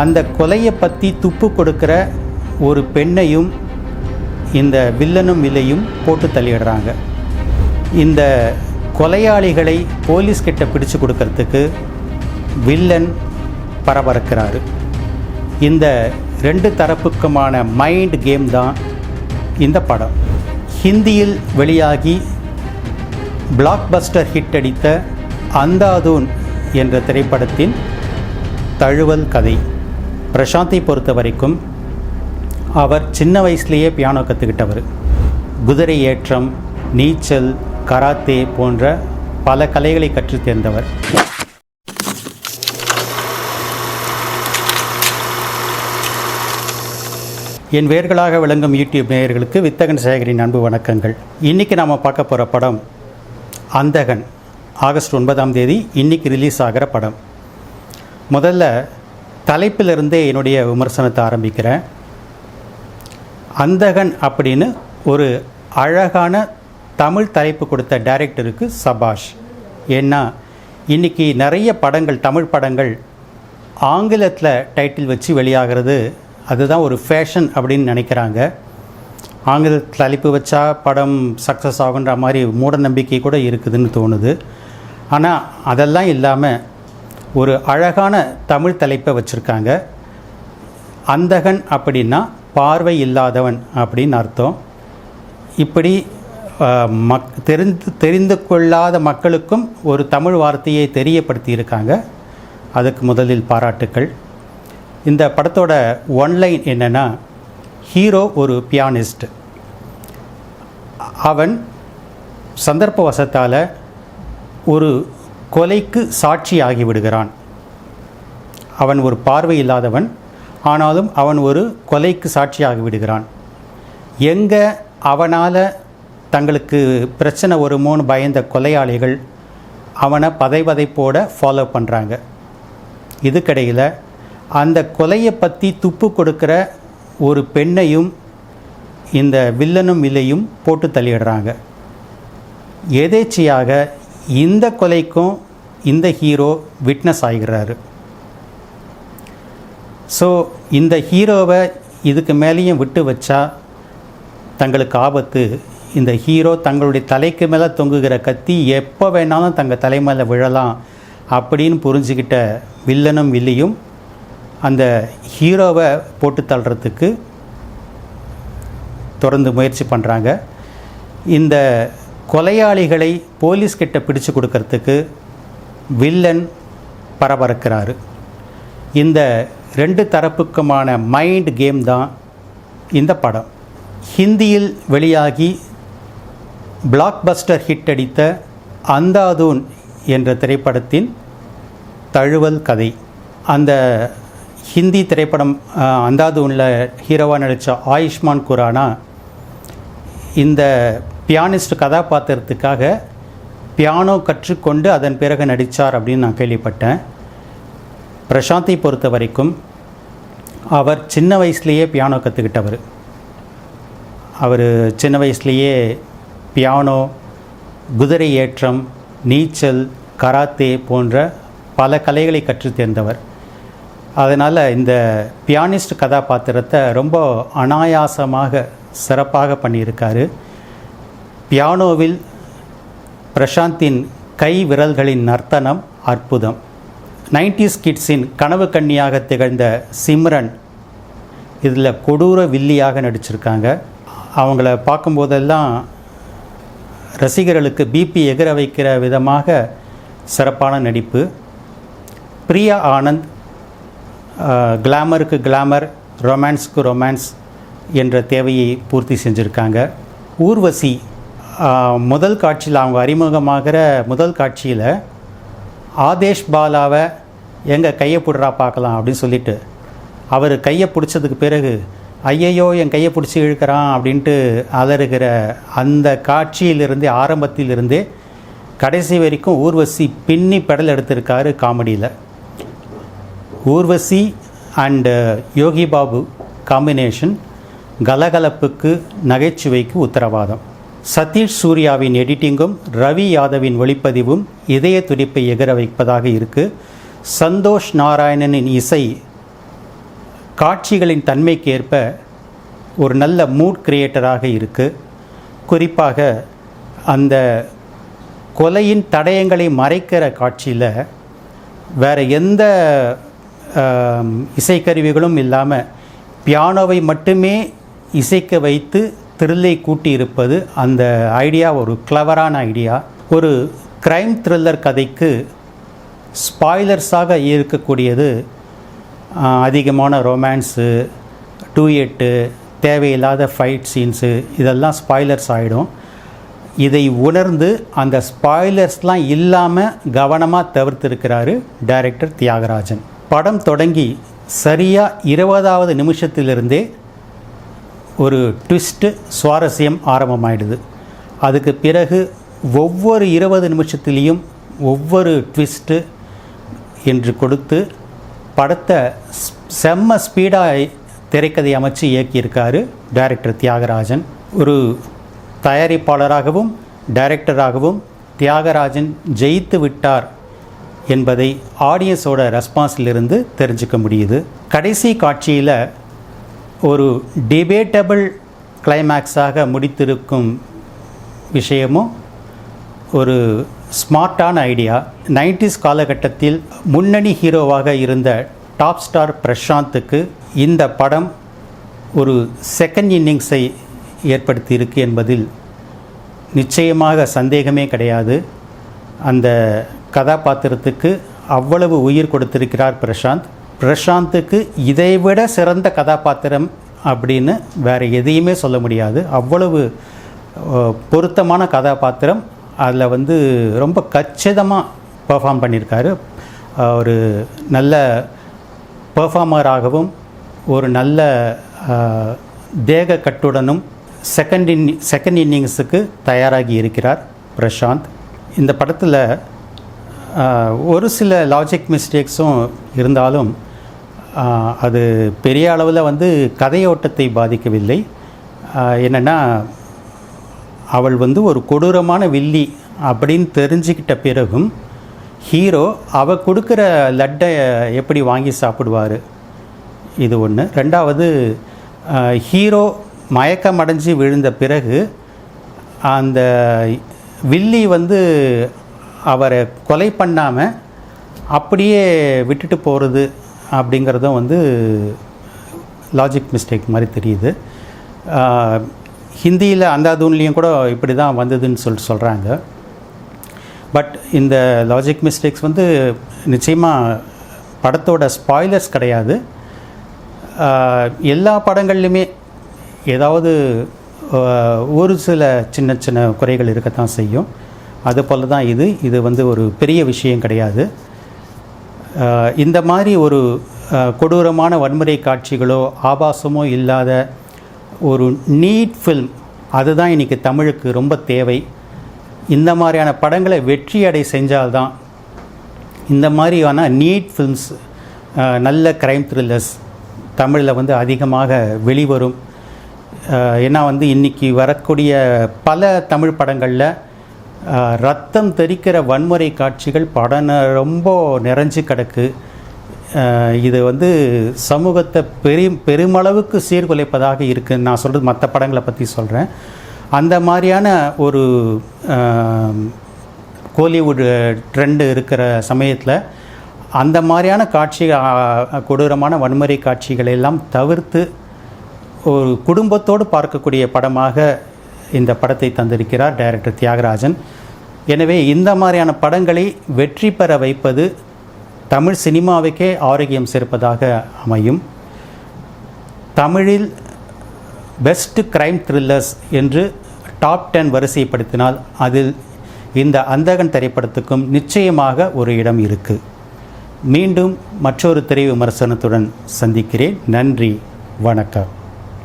அந்த கொலையை பற்றி துப்பு கொடுக்குற ஒரு பெண்ணையும் இந்த வில்லனும் வில்லையும் போட்டு தள்ளிடுறாங்க இந்த கொலையாளிகளை போலீஸ்கிட்ட பிடிச்சு கொடுக்கறதுக்கு வில்லன் பரபரக்கிறாரு. இந்த ரெண்டு தரப்புக்குமான மைண்ட் கேம் தான் இந்த படம். ஹிந்தியில் வெளியாகி பிளாக்பஸ்டர் ஹிட் அடித்த அந்தாதூன் என்ற திரைப்படத்தின் தழுவல் கதை. பிரசாந்தை பொறுத்த வரைக்கும் அவர் சின்ன வயசுலேயே பியானோ கற்றுக்கிட்டவர் குதிரை ஏற்றம் நீச்சல் கராத்தே போன்ற பல கலைகளை கற்றுத் தேர்ந்தவர். என் வேர்களாக விளங்கும் யூடியூப் நேயர்களுக்கு வித்தகன் சேகரின் அன்பு வணக்கங்கள். இன்றைக்கி நாம் பார்க்க போகிற படம் அந்தகன். ஆகஸ்ட் ஒன்பதாம் தேதி இன்றைக்கி ரிலீஸ் ஆகிற படம். முதல்ல தலைப்பிலிருந்தே என்னுடைய விமர்சனத்தை ஆரம்பிக்கிறேன். அந்தகன் அப்படின்னு ஒரு அழகான தமிழ் தலைப்பு கொடுத்த டைரக்டருக்கு சபாஷ். ஏன்னா இன்றைக்கி நிறைய படங்கள் தமிழ் படங்கள் ஆங்கிலத்தில் டைட்டில் வச்சு வெளியாகிறது அதுதான் ஒரு ஃபேஷன் அப்படின்னு நினைக்கிறாங்க. ஆங்கில தலைப்பு வச்சா படம் சக்ஸஸ் ஆகுன்ற மாதிரி மூட நம்பிக்கை கூட இருக்குதுன்னு தோணுது. ஆனால் அதெல்லாம் இல்லாமல் ஒரு அழகான தமிழ் தலைப்பை வச்சுருக்காங்க. அந்தகன் அப்படின்னா பார்வை இல்லாதவன் அப்படின்னு அர்த்தம். இப்படி மக் தெரிந்து தெரிந்து கொள்ளாத மக்களுக்கும் ஒரு தமிழ் வார்த்தையை தெரியப்படுத்தியிருக்காங்க. அதுக்கு முதலில் பாராட்டுக்கள். இந்த படத்தோட ஒன்லைன் என்னென்னா ஹீரோ ஒரு பியானிஸ்ட் அவன் சந்தர்ப்பவசத்தால் ஒரு கொலைக்கு சாட்சி ஆகிவிடுகிறான் அவன் ஒரு பார்வை இல்லாதவன் ஆனாலும் அவன் ஒரு கொலைக்கு சாட்சியாகி விடுகிறான் எங்கே அவனால் தங்களுக்கு பிரச்சனை வருமோன்னு பயந்த கொலையாளிகள் அவனை பதைவதைப்போட ஃபாலோ பண்ணுறாங்க இதுக்கிடையில் அந்த கொலையை பற்றி துப்பு கொடுக்குற ஒரு பெண்ணையும் இந்த வில்லனும் வில்லையும் போட்டு தள்ளிடுறாங்க. எதேச்சியாக இந்த கொலைக்கும் இந்த ஹீரோ விட்னஸ் ஆகிறாரு. ஸோ இந்த ஹீரோவை இதுக்கு மேலேயும் விட்டு வச்சா தங்களுக்கு ஆபத்து. இந்த ஹீரோ தங்களுடைய தலைக்கு மேலே தொங்குகிற கத்தி எப்போ வேணாலும் தங்கள் தலை மேலே விழலாம் அப்படின்னு புரிஞ்சுக்கிட்ட வில்லனும் வில்லியும் அந்த ஹீரோவை போட்டு தள்ளுறதுக்கு தொடர்ந்து முயற்சி பண்ணுறாங்க இந்த கொலையாளிகளை போலீஸ் கிட்ட பிடிச்சு கொடுக்கறதுக்கு வில்லன் பரபரக்கிறாரு. இந்த ரெண்டு தரப்புக்குமான மைண்ட் கேம் தான் இந்த படம். ஹிந்தியில் வெளியாகி பிளாக்பஸ்டர் ஹிட் அடித்த அந்தாதூன் என்ற திரைப்படத்தின் தழுவல் கதை. அந்த ஹிந்தி திரைப்படம் அந்தாதூனில் ஹீரோவாக நடித்த ஆயுஷ்மான் குரானா இந்த பியானிஸ்ட் கதாபாத்திரத்துக்காக பியானோ கற்றுக்கொண்டு அதன் பிறகு நடித்தார் அப்படின்னு நான் கேள்விப்பட்டேன். பிரசாந்தை பொறுத்த வரைக்கும் அவர் சின்ன வயசுலேயே பியானோ கற்றுக்கிட்டவர் அவர் சின்ன வயசுலேயே பியானோ குதிரை ஏற்றம் நீச்சல் கராத்தே போன்ற பல கலைகளை கற்றுத் தேர்ந்தவர் அதனால் இந்த பியானிஸ்ட் கதாபாத்திரத்தை ரொம்ப அனாயாசமாக சிறப்பாக பண்ணியிருக்காரு. பியானோவில் பிரசாந்தின் கை விரல்களின் நர்த்தனம் அற்புதம். 90s கிட்ஸின் கனவு கன்னியாக திகழ்ந்த சிம்ரன் இதில் கொடூர வில்லியாக நடிச்சிருக்காங்க. அவங்கள பார்க்கும்போதெல்லாம் ரசிகர்களுக்கு பிபி எகிர வைக்கிற விதமாக சிறப்பான நடிப்பு. பிரியா ஆனந்த் கிளாமருக்கு கிளாமர் ரொமான்ஸுக்கு ரொமான்ஸ் என்ற தேவையை பூர்த்தி செஞ்சுருக்காங்க. ஊர்வசி முதல் காட்சியில் அவங்க அறிமுகமாகிற முதல் காட்சியில் ஆதேஷ் பாலாவை எங்கள் கையை பிடுறா பார்க்கலாம் அப்படின்னு சொல்லிட்டு அவர் கையை பிடிச்சதுக்கு பிறகு ஐயையோ என் கையை பிடிச்சி இழுக்கிறான் அப்படின்ட்டு அலறுகிற அந்த காட்சியிலிருந்தே ஆரம்பத்திலிருந்தே கடைசி வரைக்கும் ஊர்வசி பின்னி பெடல் எடுத்திருக்காரு காமெடியில். ஊர்வசி அண்டு யோகி பாபு காம்பினேஷன் கலகலப்புக்கு நகைச்சுவைக்கு உத்தரவாதம். சதீஷ் சூர்யாவின் எடிட்டிங்கும் ரவி யாதவின் ஒளிப்பதிவும் இதய துடிப்பை எகர வைப்பதாக இருக்கு. சந்தோஷ் நாராயணனின் இசை காட்சிகளின் தன்மைக்கேற்ப ஒரு நல்ல மூட் கிரியேட்டராக இருக்குது குறிப்பாக அந்த கொலையின் தடயங்களை மறைக்கிற காட்சியில் வேறு எந்த இசைக்கருவிகளும் இல்லாமல் பியானோவை மட்டுமே இசைக்க வைத்து த்ரில்லை கூட்டியிருப்பது அந்த ஐடியா ஒரு கிளவரான ஐடியா. ஒரு க்ரைம் த்ரில்லர் கதைக்கு ஸ்பாய்லர்ஸாக இருக்கக்கூடியது அதிகமான ரொமான்ஸு டூயட்டு தேவையில்லாத ஃபைட் சீன்ஸு இதெல்லாம் ஸ்பாய்லர்ஸ் ஆகிடும் இதை உணர்ந்து அந்த ஸ்பாய்லர்ஸ்லாம் இல்லாமல் கவனமாக தவிர்த்திருக்கிறாரு டைரக்டர் தியாகராஜன். படம் தொடங்கி சரியாக இருபதாவது நிமிஷத்திலிருந்தே ஒரு ட்விஸ்ட்டு சுவாரஸ்யம் ஆரம்பமாயிடுது. அதுக்கு பிறகு ஒவ்வொரு இருபது நிமிஷத்துலேயும் ஒவ்வொரு ட்விஸ்ட்டு என்று கொடுத்து படத்தை செம்ம ஸ்பீடாக திரைக்கதை அமைச்சு இயக்கியிருக்காரு டைரக்டர் தியாகராஜன். ஒரு தயாரிப்பாளராகவும் டைரக்டராகவும் தியாகராஜன் ஜெயித்து விட்டார் என்பதை ஆடியன்ஸோட ரெஸ்பான்ஸிலிருந்து தெரிஞ்சுக்க முடியுது. கடைசி காட்சியில் ஒரு டிபேட்டபிள் கிளைமேக்ஸாக முடித்திருக்கும் விஷயமும் ஒரு ஸ்மார்ட்டான ஐடியா 90s காலகட்டத்தில் முன்னணி ஹீரோவாக இருந்த டாப் ஸ்டார் பிரசாந்துக்கு இந்த படம் ஒரு செகண்ட் இன்னிங்ஸை ஏற்படுத்தியிருக்கு என்பதில் நிச்சயமாக சந்தேகமே கிடையாது. அந்த கதாபாத்திரத்துக்கு அவ்வளவு உயிர் கொடுத்திருக்கிறார் பிரசாந்த். பிரசாந்துக்கு இதைவிட சிறந்த கதாபாத்திரம் அப்படின்னு வேறு எதையுமே சொல்ல முடியாது. அவ்வளவு பொருத்தமான கதாபாத்திரம். அதில் வந்து ரொம்ப கச்சிதமாக பெர்ஃபார்ம் பண்ணியிருக்காரு ஒரு நல்ல பெர்ஃபார்மராகவும் ஒரு நல்ல தேக கட்டுடனும் செகண்ட் இன் செகண்ட் இன்னிங்ஸுக்கு தயாராகி இருக்கிறார் பிரசாந்த் இந்த படத்தில் ஒரு சில லாஜிக் மிஸ்டேக்ஸும் இருந்தாலும் அது பெரிய அளவில் வந்து கதையோட்டத்தை பாதிக்கவில்லை. என்னென்னா அவள் வந்து ஒரு கொடூரமான வில்லி அப்படின்னு தெரிஞ்சுக்கிட்ட பிறகும் ஹீரோ அவள் கொடுக்குற லட்டை எப்படி வாங்கி சாப்பிடுவார்? இது ஒன்று ரெண்டாவது ஹீரோ மயக்கம் அடைஞ்சு விழுந்த பிறகு அந்த வில்லி வந்து அவரை கொலை பண்ணாமல் அப்படியே விட்டுட்டு போகிறது அப்படிங்கிறதும் வந்து லாஜிக் மிஸ்டேக் மாதிரி தெரியுது. ஹிந்தியில் அந்தாதூன்லேயும் கூட இப்படி தான் வந்ததுன்னு சொல்லிட்டு சொல்கிறாங்க பட் இந்த லாஜிக் மிஸ்டேக்ஸ் வந்து நிச்சயமாக படத்தோட ஸ்பாய்லர்ஸ் கிடையாது. எல்லா படங்கள்லையுமே ஏதாவது ஒரு சில சின்ன சின்ன குறைகள் இருக்கத்தான் செய்யும். அதுபோல் தான் இது. இது வந்து ஒரு பெரிய விஷயம் கிடையாது. இந்த மாதிரி ஒரு கொடூரமான வன்முறை காட்சிகளோ ஆபாசமோ இல்லாத ஒரு நீட் ஃபில்ம் அதுதான் இன்றைக்கி தமிழுக்கு ரொம்ப தேவை. இந்த மாதிரியான படங்களை வெற்றி அடை செஞ்சால்தான் இந்த மாதிரியான நீட் ஃபில்ம்ஸ் நல்ல க்ரைம் த்ரில்லர்ஸ் தமிழில் வந்து அதிகமாக வெளிவரும். ஏன்னா வந்து இன்றைக்கி வரக்கூடிய பல தமிழ் படங்களில் ரத்தம் தெரிக்கிற வன்முறை காட்சிகள் படம் ரொம்ப நிறைஞ்சு கிடக்கு. இது வந்து சமூகத்தை பெரும் பெருமளவுக்கு சீர்குலைப்பதாக இருக்குன்னு நான் சொல்கிறது மற்ற படங்களை பற்றி சொல்கிறேன் அந்த மாதிரியான ஒரு கோலிவுட் ட்ரெண்டு இருக்கிற சமயத்தில் அந்த மாதிரியான காட்சி கொடூரமான வன்முறை காட்சிகளை எல்லாம் தவிர்த்து ஒரு குடும்பத்தோடு பார்க்கக்கூடிய படமாக இந்த படத்தை தந்திருக்கிறார் டைரக்டர் தியாகராஜன். எனவே இந்த மாதிரியான படங்களை வெற்றி பெற வைப்பது தமிழ் சினிமாவுக்கே ஆரோக்கியம் சேர்ப்பதாக அமையும். தமிழில் பெஸ்ட் கிரைம் த்ரில்லர்ஸ் என்று டாப் டென் வரிசைப்படுத்தினால் அதில் இந்த அந்தகன் திரைப்படத்துக்கும் நிச்சயமாக ஒரு இடம் இருக்கு. மீண்டும் மற்றொரு திரை விமர்சனத்துடன் சந்திக்கிறேன். நன்றி. வணக்கம்.